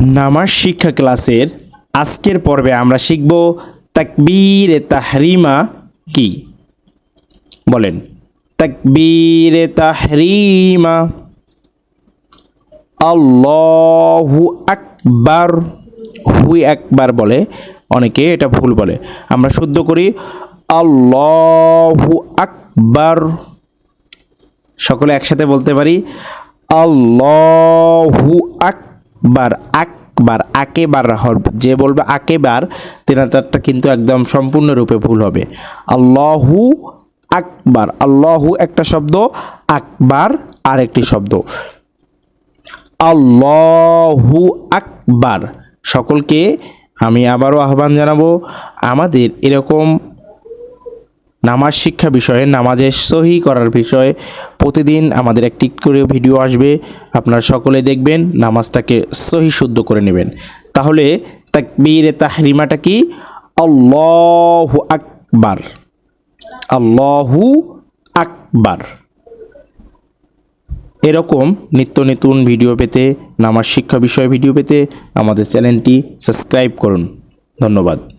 নামাজ শিক্ষা ক্লাসের আজকের পর্বে আমরা শিখব তাকবীর তাহরিমা কি? বলেন তাকবীর তাহরিমা, আল্লাহু আকবার। হুই একবার বলে, অনেকে এটা ভুল বলে। আমরা শুদ্ধ করি, আল্লাহু আকবার। সকলে একসাথে বলতে পারি, আল্লাহু আকবার আকবার আকেবার হরফ। যে বলবে আকেবার তেনাটারটা কিন্তু একদম সম্পূর্ণরূপে ভুল হবে। আল্লাহু আকবার। আল্লাহু একটা শব্দ, আকবার আরেকটি শব্দ। আল্লাহু আকবার। সকলকে আমি আবারও আহ্বান জানাব, আমাদের এরকম নামাজ শিক্ষা বিষয়ে নামাজের সহি করার বিষয়ে প্রতিদিন আমাদের একটি করে ভিডিও আসবে। আপনারা সকলে দেখবেন, নামাজটাকে সহি শুদ্ধ করে নেবেন। তাহলে তাকবীর তাহরিমাটা কি? আল্লাহু আকবার। আল্লাহু আকবার। এরকম নিত্য নতুন ভিডিও পেতে, নামাজ শিক্ষা বিষয়ে ভিডিও পেতে আমাদের চ্যানেলটি সাবস্ক্রাইব করুন। ধন্যবাদ।